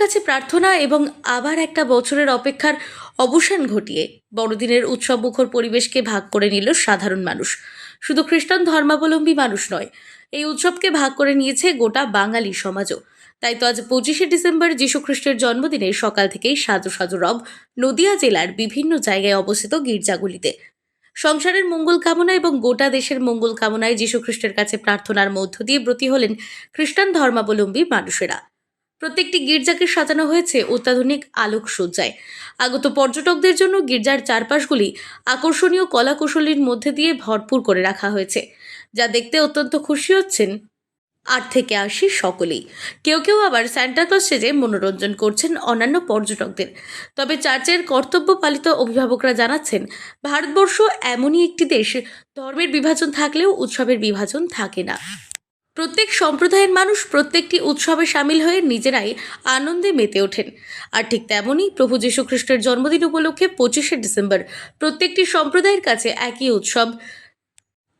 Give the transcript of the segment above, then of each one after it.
কাছে প্রার্থনা এবং আবার একটা বছরের অপেক্ষার অবসান ঘটিয়ে বড়দিনের উৎসব মুখর পরিবেশকে ভাগ করে নিল সাধারণ মানুষ। শুধু খ্রিস্টান ধর্মাবলম্বী মানুষ নয়, এই উৎসবকে ভাগ করে নিয়েছে গোটা বাঙালি সমাজও। তাই তো আজ পঁচিশে ডিসেম্বর যীশুখ্রিস্টের জন্মদিনে সকাল থেকেই সাজো সাজো রব নদিয়া জেলার বিভিন্ন জায়গায় অবস্থিত গির্জাগুলিতে। সংসারের মঙ্গল কামনা এবং গোটা দেশের মঙ্গল কামনায় যীশুখ্রিস্টের কাছে প্রার্থনার মধ্য দিয়ে ব্রতী হলেন খ্রিস্টান ধর্মাবলম্বী মানুষেরা। প্রত্যেকটি গির্জাকে সাজানো হয়েছে অত্যাধুনিক আলোকসজ্জায়। আগত পর্যটকদের জন্য গির্জার চারপাশগুলি আকর্ষণীয় কলাকুশলীর মধ্যে দিয়ে ভরপুর করে রাখা হয়েছে। যা দেখতে অত্যন্ত খুশি হচ্ছেন আট থেকে আশি সকলেই। কেউ কেউ আবার স্যান্টাক্লজ সেজে মনোরঞ্জন করছেন অন্যান্য পর্যটকদের। তবে চার্চের কর্তব্য পালিত অভিভাবকরা জানাচ্ছেন, ভারতবর্ষ এমনই একটি দেশ, ধর্মের বিভাজন থাকলেও উৎসবের বিভাজন থাকে না। প্রত্যেক সম্প্রদায়ের মানুষ প্রত্যেকটি উৎসবে সামিল হয়ে নিজেরাই আনন্দে মেতে ওঠেন। আর ঠিক তেমনই প্রভু যীশুখ্রিস্টের জন্মদিন উপলক্ষে পঁচিশে ডিসেম্বর প্রত্যেকটি সম্প্রদায়ের কাছে একই উৎসব।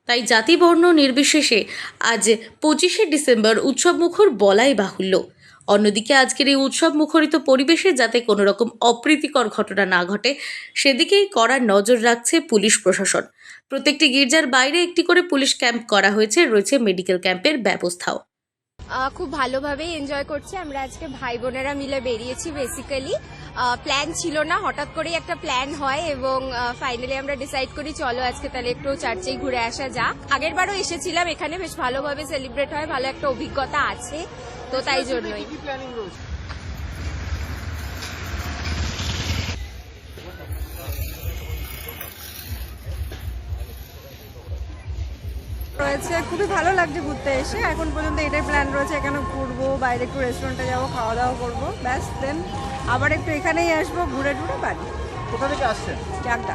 তাই জাতি বর্ণ নির্বিশেষে আজ পঁচিশে ডিসেম্বর উৎসব মুখর বলাই বাহুল্য। অন্যদিকে আজকের এই উৎসব মুখরিত পরিবেশে যাতে কোনো রকম অপ্রীতিকর ঘটনা না ঘটে, সেদিকেই কড়া নজর রাখছে পুলিশ প্রশাসন। প্রত্যেকটি গির্জার বাইরে একটি করে পুলিশ ক্যাম্প করা হয়েছে, রয়েছে মেডিকেল ক্যাম্পের ব্যবস্থাও। খুব ভালোভাবেই এনজয় করছি। আমরা আজকে ভাই বোনেরা মিলে বেরিয়েছি বেসিক্যালি প্ল্যান ছিল না, হঠাৎ করেই একটা প্ল্যান হয় এবং ফাইনালি আমরা ডিসাইড করি, চলো আজকে তাহলে একটু চার্চেই ঘুরে আসা যাক। আগের বারও এসেছিলাম, এখানে বেশ ভালোভাবে সেলিব্রেট হয়, ভালো একটা অভিজ্ঞতা আছে। তো তাই জন্যই। রয়েছে খুবই ভালো লাগছে ঘুরতে এসে। এখন পর্যন্ত এটাই প্ল্যান রয়েছে এখানে ঘুরবো বাইরে একটু রেস্টুরেন্টে যাব খাওয়া দাওয়া করব। ব্যাস দেন আবার একটু এখানেই আসব ঘুরে টুরে বাড়ি। কোথা থেকে আসছেন? চাকদা